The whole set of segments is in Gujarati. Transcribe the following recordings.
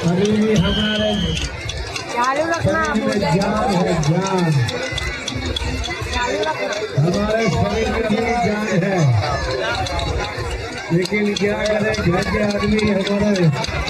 अभी हमारे चालू रखना शरीर में जान है जान चालू रखना हमारे शरीर में भी जान है लेकिन क्या करें घर के आदमी हमारे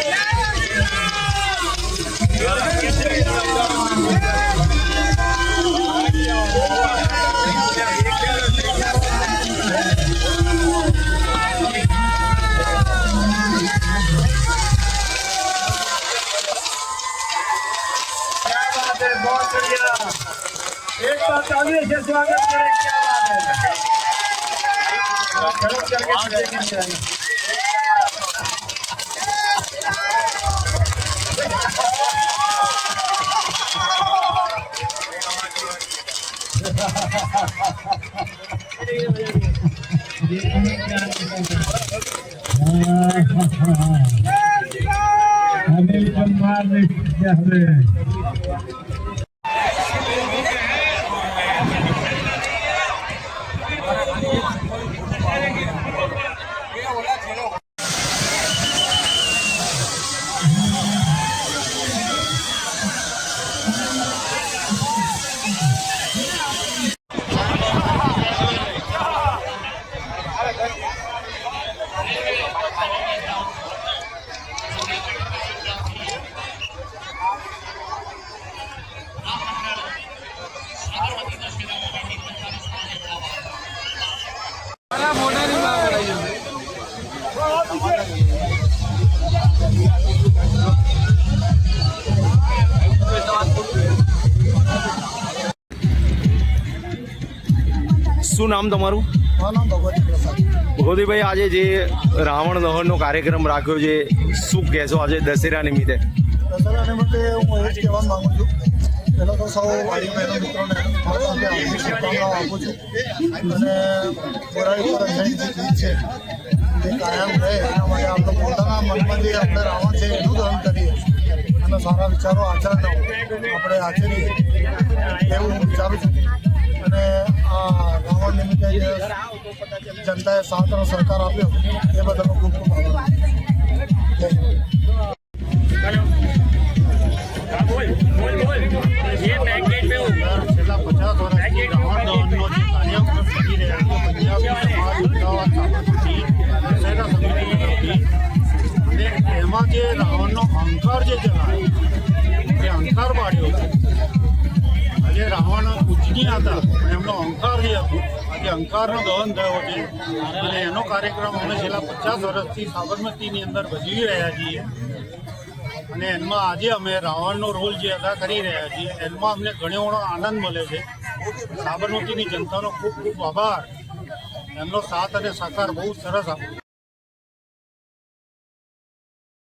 કોંગ્રેસ સ્વાગત કરે ક્યાં વાત हमें શું નામ તમારું? ભગવતીભાઈ, આજે જે રાવણ દહનનો કાર્યક્રમ રાખ્યો છે, શું કહેશો આજે દશેરા નિમિત્તે? દશેરા નિમિત્તે હું એ જ કહેવા માંગુ છું. પહેલાં તો સૌ ભાઈ બહેનો મિત્રોને આપું છું. અને બુરાઈ પર છે. તે કાયમ રહે, એના માટે આપણે પોતાના મનમાં જે આપણે રાવણ છે, એનું દહન કરીએ. અને સારા વિચારો આચરણો આપણે આચરીએ. એવું હું વિચારું છું. અને રાવણ નિમિત્તે જનતાએ સાથનો સહકાર આપ્યો. એ બદલ ખૂબ ખૂબ આભાર હતા એમનો અહંકાર જે હતો, આજે અહંકારનો દહન થયો છે, અને એનો કાર્યક્રમ અમે છેલ્લા પચાસ વર્ષથી સાબરમતીની અંદર ભજવી રહ્યા છીએ. અને એમાં આજે અમે રાવણનો રોલ જે અદા કરી રહ્યા છીએ, એમાં અમને ઘણો ઘણો આનંદ મળે છે. સાબરમતીની જનતાનો ખૂબ ખૂબ આભાર. એમનો સાથ અને સહકાર બહુ સરસ આપ્યો